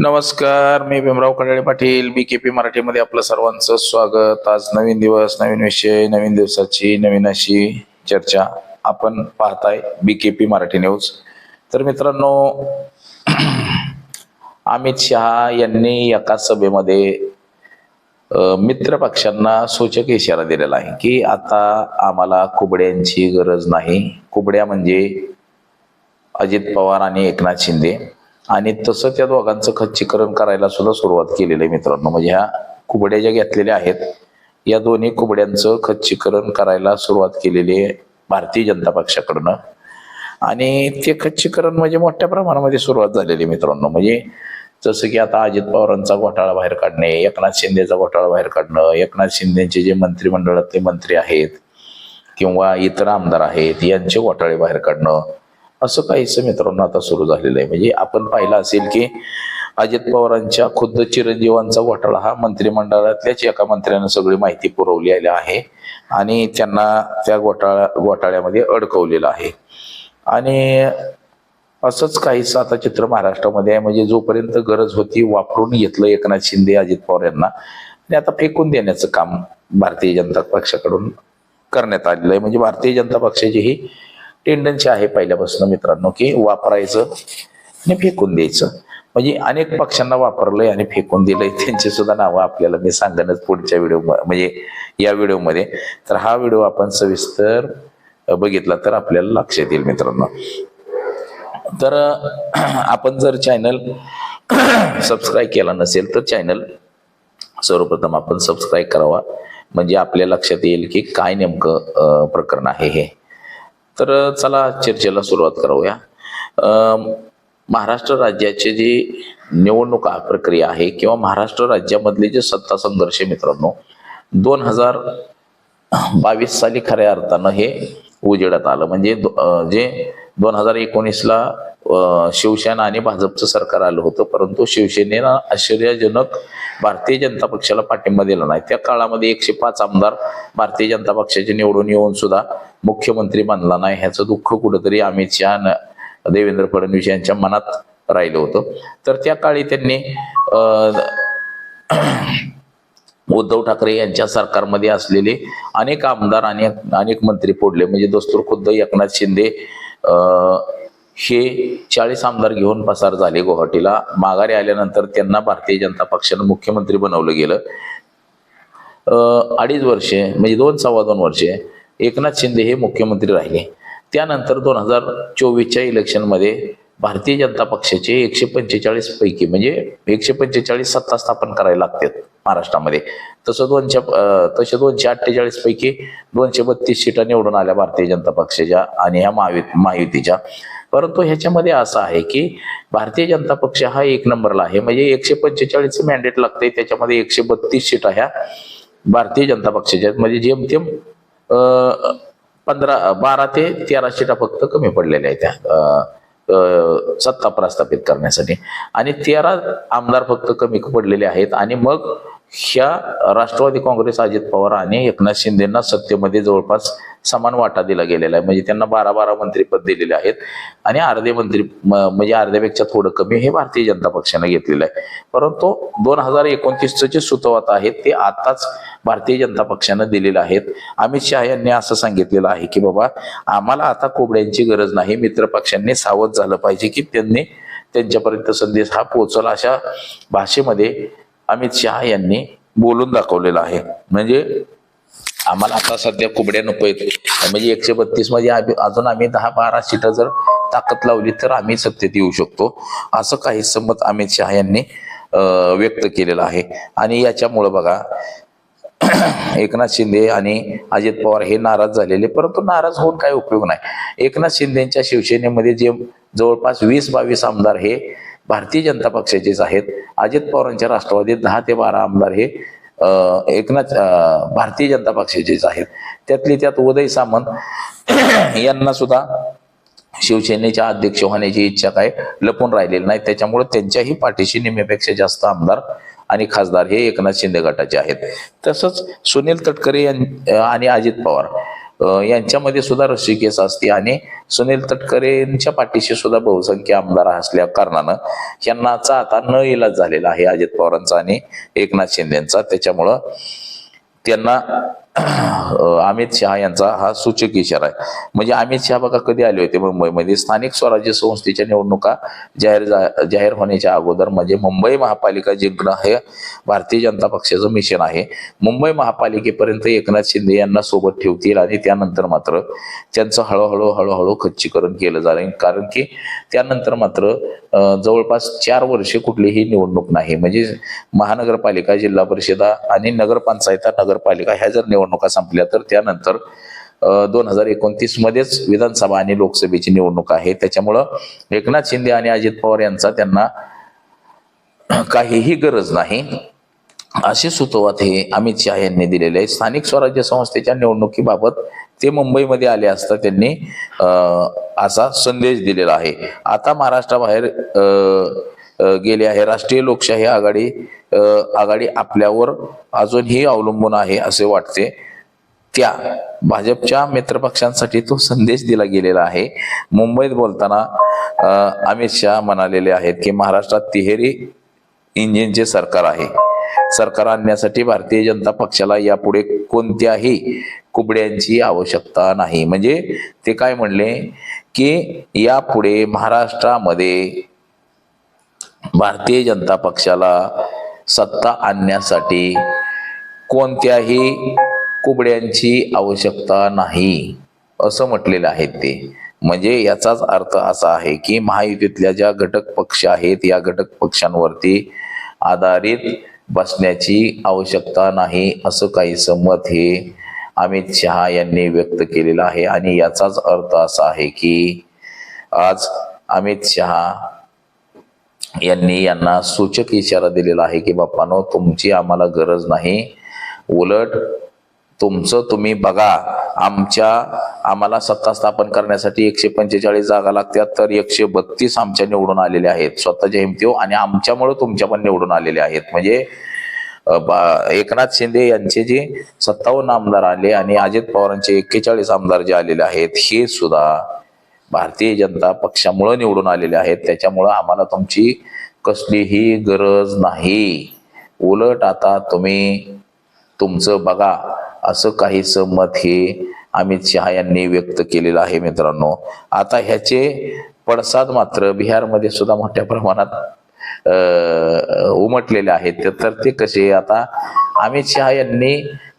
नमस्कार मी Bhimrao Kadale Patil B K P मराठीमध्ये आपलं सर्वांचं स्वागत. आज नवीन दिवस नवीन विषय नवीन दिवसाची नवीन अशी चर्चा आपण पाहताय B K P Marathi news. तर मित्रांनो अमित शहा यांनी एका सभेमध्ये मित्र पक्षांना सूचक इशारा दिलेला आहे की आता आम्हाला कुबड्यांची गरज नाही. कुबड्या म्हणजे अजित पवार आणि एकनाथ शिंदे. आणि तसं त्या दोघांचं खच्चीकरण करायला सुद्धा सुरुवात केलेली आहे मित्रांनो. म्हणजे ह्या कुबड्या ज्या घेतलेल्या आहेत या दोन्ही कुबड्यांचं खच्चीकरण करायला सुरुवात केलेली आहे भारतीय जनता पक्षाकडनं. आणि ते खच्चीकरण म्हणजे मोठ्या प्रमाणामध्ये सुरुवात झालेली मित्रांनो. म्हणजे जसं की आता अजित पवारांचा घोटाळा बाहेर काढणे एकनाथ शिंदेचा घोटाळा बाहेर काढणं एकनाथ शिंदेचे जे मंत्रिमंडळातले मंत्री आहेत किंवा इतर आमदार आहेत यांचे घोटाळे बाहेर काढणं असं काहीच मित्रांनो आता सुरू झालेलं आहे. म्हणजे आपण पाहिलं असेल की अजित पवारांच्या खुद्द चिरंजीवांचा घोटाळा हा मंत्रिमंडळातल्याच एका मंत्र्यानं सगळी माहिती पुरवलेली आहे आणि त्यांना त्या घोटाळा घोटाळ्यामध्ये अडकवलेलं आहे. आणि असंच काहीच आता चित्र महाराष्ट्रामध्ये आहे. म्हणजे जोपर्यंत गरज होती वापरून घेतलं एकनाथ शिंदे अजित पवार यांना. आणि आता फेकून देण्याचं काम भारतीय जनता पक्षाकडून करण्यात आलेलं आहे. म्हणजे भारतीय जनता पक्षाची ही टेंडन्सी आहे पहिल्यापासून मित्रांनो की वापरायचं आणि फेकून द्यायचं. म्हणजे अनेक पक्षांना वापरलंय आणि फेकून दिलंय. त्यांची सुद्धा नावं आपल्याला मी सांगणच पुढच्या व्हिडिओ म्हणजे या व्हिडिओमध्ये तर हा व्हिडिओ आपण सविस्तर बघितला तर आपल्याला लक्षात येईल मित्रांनो. तर आपण जर चॅनल सबस्क्राईब केला नसेल तर चॅनल सर्वप्रथम आपण सबस्क्राईब करावा. म्हणजे आपल्या लक्षात येईल की काय नेमकं प्रकरण आहे हे. तर चला चर्चेला सुरुवात करूया. महाराष्ट्र राज्याचे जी निवडणुका प्रक्रिया आहे किंवा महाराष्ट्र राज्यामधले जे सत्ता संघर्ष मित्रांनो दोन हजार बावीस साली खऱ्या अर्थानं हे उजेडात आलं. म्हणजे दो- जे दोन हजार एकोणीसला शिवसेना आणि भाजपचं सरकार आलं होतं. परंतु शिवसेनेनं आश्चर्यजनक भारतीय जनता पक्षाला पाठिंबा दिला नाही. त्या काळामध्ये एकशे पाच आमदार भारतीय जनता पक्षाचे निवडून येऊन सुद्धा मुख्यमंत्री बनला नाही. ह्याचं दुःख कुठंतरी अमित शहा देवेंद्र फडणवीस यांच्या मनात राहिलं होतं. तर त्या काळी त्यांनी उद्धव ठाकरे यांच्या सरकारमध्ये असलेले अनेक आमदार आणि अनेक मंत्री फोडले. म्हणजे दस्तूर खुद्द एकनाथ शिंदे अं, हे चाळीस आमदार घेऊन पसार झाले गुवाहाटीला. माघारी आल्यानंतर त्यांना भारतीय जनता पक्षानं मुख्यमंत्री बनवलं गेलं. अडीच वर्षे म्हणजे दोन सव्वा दोन वर्षे एकनाथ शिंदे हे मुख्यमंत्री राहिले. त्यानंतर दोन हजार चोवीसच्या इलेक्शनमध्ये भारतीय जनता पक्षाचे एकशे पंचेचाळीस पैकी म्हणजे एकशे पंचेचाळीस सत्ता स्थापन करायला लागतात महाराष्ट्रामध्ये. तसं दोनशे तसे दोनशे अठ्ठेचाळीस पैकी दोनशे बत्तीस सीटा निवडून आल्या भारतीय जनता पक्षाच्या आणि ह्या महावि महायुतीच्या परंतु ह्याच्यामध्ये असं आहे की भारतीय जनता पक्ष हा एक नंबरला आहे. म्हणजे एकशे पंचेचाळीस मॅन्डेट लागते त्याच्यामध्ये एकशे बत्तीस सीट ह्या भारतीय जनता पक्षाच्या. आहेत. म्हणजे जेमतेम पंधरा बारा ते तेरा सीटा फक्त कमी पडलेल्या आहेत त्या सत्ता प्रस्थापित करण्यासाठी. आणि तेरा आमदार फक्त कमी पडलेले आहेत. आणि मग ह्या राष्ट्रवादी काँग्रेस अजित पवार आणि एकनाथ शिंदेना सत्तेमध्ये जवळपास समान वाटा दिला गेलेला आहे. म्हणजे त्यांना बारा बारा मंत्रीपद दिलेले आहेत. आणि अर्धे मंत्री म्हणजे अर्ध्यापेक्षा थोडं कमी हे भारतीय जनता पक्षाने घेतलेलं आहे. परंतु दोन हजार एकोणतीसचं जे सुतवात आहेत ते आताच भारतीय जनता पक्षानं दिलेलं आहेत अमित शहा यांनी असं सांगितलेलं आहे की बाबा आम्हाला आता कोबड्यांची गरज नाही मित्र पक्षांनी सावध झालं पाहिजे की त्यांनी त्यांच्यापर्यंत संदेश हा पोहोचला अशा भाषेमध्ये अमित शहा यांनी बोलून दाखवलेलं आहे. म्हणजे आम्हाला आता सध्या कुबड्या नको आहेत. म्हणजे एकशे बत्तीसमध्ये आम्ही- अजून आम्ही दहा बारा सीटं जर ताकद लावली तर आम्ही सत्तेत येऊ शकतो. असं काही संमत अमित शहा यांनी व्यक्त केलेलं आहे. आणि याच्यामुळं बघा एकनाथ शिंदे आणि अजित पवार हे नाराज झालेले परंतु नाराज होऊन काही उपयोग नाही. एकनाथ शिंदेच्या शिवसेनेमध्ये जे जवळपास वीस बावीस आमदार हे भारतीय जनता पक्षाचेच आहेत. अजित पवारांच्या राष्ट्रवादीत दहा ते बारा आमदार हे एकनाथ भारतीय जनता पक्षाचेच आहेत. त्यातली त्यात उदय सामंत यांना सुद्धा शिवसेनेच्या अध्यक्ष होण्याची इच्छा काय लपून राहिलेली नाही. त्याच्यामुळे त्यांच्याही पाठीशी निम्म्यापेक्षा जास्त आमदार आणि खासदार हे एकनाथ शिंदे गटाचे आहेत. तसंच सुनील तटकरे यां- आणि अजित पवार. यांच्यामध्ये सुद्धा रस्सीकेस असते आणि सुनील तटकरेंच्या पाठीशी सुद्धा बहुसंख्य आमदार असल्या कारणानं यांनाचा आता न इलाज झालेला आहे अजित पवारांचा आणि एकनाथ शिंदेचा. त्याच्यामुळं त्यांना अमित शहा यांचा हा सूचक इशारा आहे. म्हणजे अमित शहा बघा कधी आले होते? मुंबईमध्ये म्हणजे स्थानिक स्वराज्य संस्थेच्या निवडणुका जाहीर जाहीर होण्याच्या अगोदर म्हणजे मुंबई महापालिका जिंकणं हे भारतीय जनता पक्षाचं मिशन आहे. मुंबई महापालिकेपर्यंत एकनाथ शिंदे यांना सोबत ठेवतील आणि त्यानंतर मात्र त्यांचं हळूहळू हळूहळू खच्चीकरण केलं जाईल. कारण की त्यानंतर मात्र जवळपास चार वर्षे कुठलीही निवडणूक नाही. म्हणजे महानगरपालिका जिल्हा परिषदा आणि नगरपंचायत नगरपालिका ह्या जर निवडणूक संपल्या तर त्यानंतर दोन हजार एकोणतीस मध्येच विधानसभा आणि लोकसभेची निवडणूक आहे. त्याच्यामुळं एकनाथ शिंदे आणि अजित पवार यांचा त्यांना काहीही गरज नाही. असे सुतोवात हे अमित शहा यांनी दिलेले आहे स्थानिक स्वराज्य संस्थेच्या निवडणुकीबाबत ते मुंबईमध्ये आले असता त्यांनी असा संदेश दिलेला आहे. आता महाराष्ट्राबाहेर अं, गेले आहे. राष्ट्रीय लोकशाही आघाडी आघाडी आपल्यावर अजूनही अवलंबून आहे असे वाटते. त्या भाजपच्या मित्रपक्षांसाठी तो संदेश दिला गेलेला आहे. मुंबईत बोलताना अमित शहा म्हणालेले आहेत की महाराष्ट्रात तिहेरी इंजिनचे सरकार आहे. सरकार आणण्यासाठी भारतीय जनता पक्षाला यापुढे कोणत्याही कुबड्यांची आवश्यकता नाही. म्हणजे ते काय म्हणले? की यापुढे महाराष्ट्रामध्ये भारतीय जनता पक्षाला सत्ता आणण्यासाठी कोणत्याही कुबड्यांची आवश्यकता नाही असं म्हटलेलं आहे ते. म्हणजे याचाच अर्थ असा आहे की महायुतीतल्या ज्या घटक पक्ष आहेत या घटक पक्षांवरती आधारित बसण्याची आवश्यकता नाही असं काही संमत हे अमित शहा यांनी व्यक्त केलेलं आहे. आणि याचाच अर्थ असा आहे की आज अमित शहा यांनी यांना सूचक इशारा दिलेला आहे की बाप्पानो तुमची आम्हाला गरज नाही. उलट तुमचं तुम्ही बघा आमच्या आम्हाला सत्ता स्थापन करण्यासाठी एकशे पंचेचाळीस जागा लागतात तर एकशे बत्तीस आमच्या निवडून आलेले आहेत. स्वतःच्या हिमतीव हो, आणि आमच्यामुळे तुमच्या पण निवडून आलेले आहेत. म्हणजे बा- एकनाथ शिंदे यांचे जे सत्तावन्न आमदार आले आणि अजित पवारांचे एक्केचाळीस आमदार जे आलेले आहेत हे सुद्धा भारतीय जनता पक्षामुळं निवडून आलेले आहेत. त्याच्यामुळं आम्हाला तुमची कसलीही गरज नाही. उलट आता तुम्ही तुमचं बघा. असं काहीसं मत हे अमित शहा यांनी व्यक्त केलेलं आहे मित्रांनो. आता ह्याचे पडसाद मात्र बिहारमध्ये सुद्धा मोठ्या प्रमाणात उमटलेले आहेत. तर ते कसे? आता अमित शहा यांनी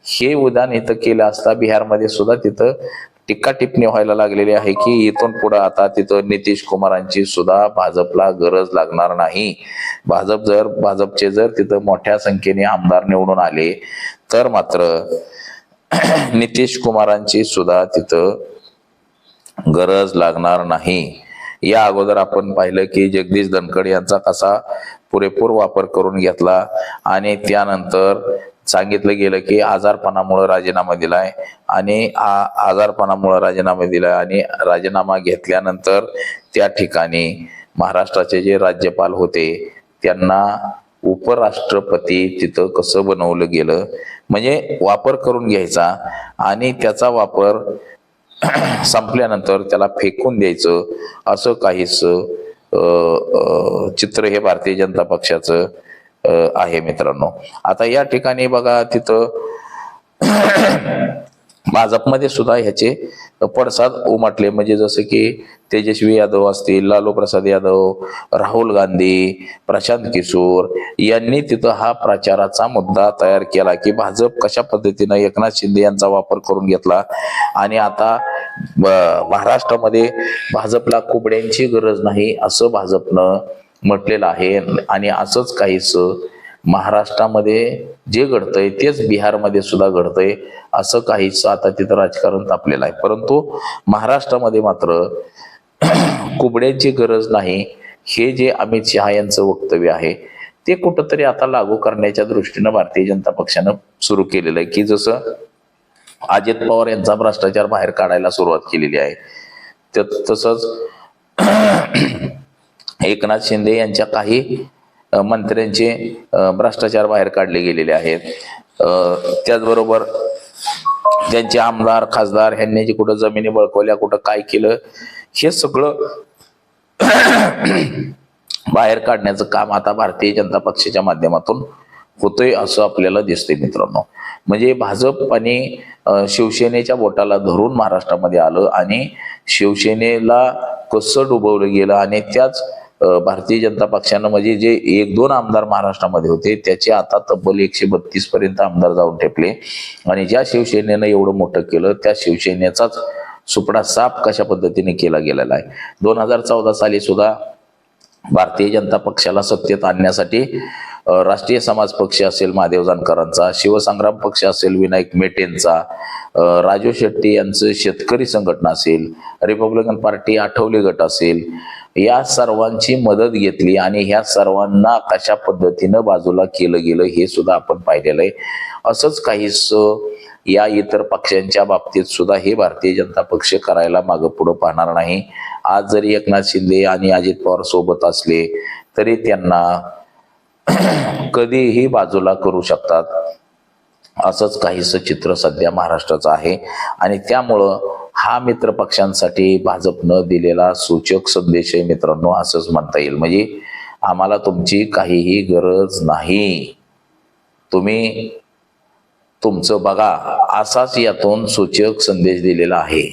हे उदान इथं केलं असता बिहारमध्ये सुद्धा तिथं टीका टिप्पणी व्हायला लागलेली आहे की इथून पुढे आता तिथं नितीश कुमारांची सुद्धा भाजपला गरज लागणार नाही. भाजप जर भाजपचे जर तिथं मोठ्या संख्येने आमदार निवडून आले तर मात्र नितीश कुमारांची सुद्धा तिथं गरज लागणार नाही. या अगोदर आपण पाहिलं की जगदीश धनखड यांचा कसा पुरेपूर वापर करून घेतला आणि त्यानंतर सांगितलं गेलं की आजारपणामुळे राजीनामा दिलाय आणि आ- आजारपणामुळे राजीनामा दिलाय आणि राजीनामा घेतल्यानंतर त्या ठिकाणी महाराष्ट्राचे जे राज्यपाल होते त्यांना उपराष्ट्रपती तिथं कसं बनवलं गेलं म्हणजे वापर करून घ्यायचा आणि त्याचा वापर संपल्यानंतर त्याला फेकून द्यायचं असं काहीच चित्र हे भारतीय जनता पक्षाचं आहे मित्रांनो. आता या ठिकाणी बघा तिथं भाजपमध्ये सुद्धा ह्याचे पडसाद उमटले. म्हणजे जसं की तेजस्वी यादव असतील लालू प्रसाद यादव राहुल गांधी प्रशांत किशोर यांनी तिथं हा प्रचाराचा मुद्दा तयार केला की भाजप कशा पद्धतीनं एकनाथ शिंदे यांचा वापर करून घेतला. आणि आता महाराष्ट्रामध्ये भाजपला कुबड्यांची गरज नाही असं भाजपनं म्हटलेलं आहे. आणि असंच काहीच महाराष्ट्रामध्ये जे घडतंय तेच बिहारमध्ये सुद्धा घडतंय. असं काहीच आता तिथं राजकारण तापलेलं आहे. परंतु महाराष्ट्रामध्ये मात्र कुबड्यांची गरज नाही. हे जे अमित शहा यांचं वक्तव्य आहे ते कुठंतरी आता लागू करण्याच्या दृष्टीनं भारतीय जनता पक्षानं सुरू केलेलं आहे. की जसं अजित पवार यांचा भ्रष्टाचार बाहेर काढायला सुरुवात केलेली आहे. त- तसंच एकनाथ शिंदे यांच्या काही मंत्र्यांचे भ्रष्टाचार बाहेर काढले गेलेले आहेत. त्याचबरोबर त्यांचे आमदार खासदार ह्यांनी जे कुठं जमिनी बळकवल्या कुठं काय केलं हे सगळं बाहेर काढण्याचं काम आता भारतीय जनता पक्षाच्या माध्यमातून होतोय असं आपल्याला दिसतंय मित्रांनो. म्हणजे भाजप आणि शिवसेनेच्या बोटाला धरून महाराष्ट्रामध्ये आलं आणि शिवसेनेला कसं डुबवलं गेलं आणि त्याच भारतीय जनता पक्षानं म्हणजे जे एक दोन आमदार महाराष्ट्रामध्ये होते त्याचे आता तब्बल एकशे बत्तीस पर्यंत आमदार जाऊन ठेपले. आणि ज्या शिवसेनेनं एवढं मोठं केलं त्या शिवसेनेचाच सुपडा साफ कशा पद्धतीने केला गेलेला आहे? दोन हजार चौदा साली सुद्धा भारतीय जनता पक्षाला सत्तेत आणण्यासाठी राष्ट्रीय समाज पक्ष असेल महादेव जानकरांचा शिवसंग्राम पक्ष असेल विनायक मेटेंचा राजू शेट्टी यांचं शेतकरी संघटना असेल रिपब्लिकन पार्टी आठवले गट असेल या सर्वांची मदत घेतली आणि ह्या सर्वांना कशा पद्धतीनं बाजूला केलं गेलं हे सुद्धा आपण पाहिलेलं आहे. असंच काहीच या इतर पक्षांच्या बाबतीत सुद्धा हे भारतीय जनता पक्ष करायला मागं पुढं पाहणार नाही. आज जरी एकनाथ शिंदे आणि अजित पवार सोबत असले तरी त्यांना कधीही बाजूला करू शकतात. असंच काहीसं चित्र सध्या महाराष्ट्राचं आहे. आणि त्यामुळं हा मित्र पक्षांसाठी भाजपनं दिलेला सूचक संदेश आहे मित्रांनो असंच म्हणता येईल. म्हणजे आम्हाला तुमची काहीही गरज नाही. तुम्ही तुमचं बघा असाच यातून सूचक संदेश दिलेला आहे.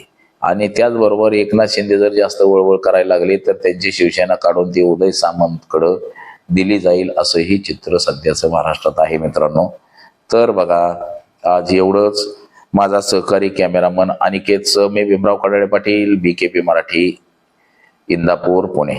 आणि त्याचबरोबर एकनाथ शिंदे जर जास्त वळवळ करायला लागले तर त्यांची शिवसेना काढून ती उदय सामंतकडं दिली जाईल असंही चित्र सध्याचं महाराष्ट्रात आहे मित्रांनो. तर बघा आज एवढंच. माझा सहकारी कॅमेरामन अनिकेत मे Bhimrao Kadale Patil B K P Marathi Indapur Pune.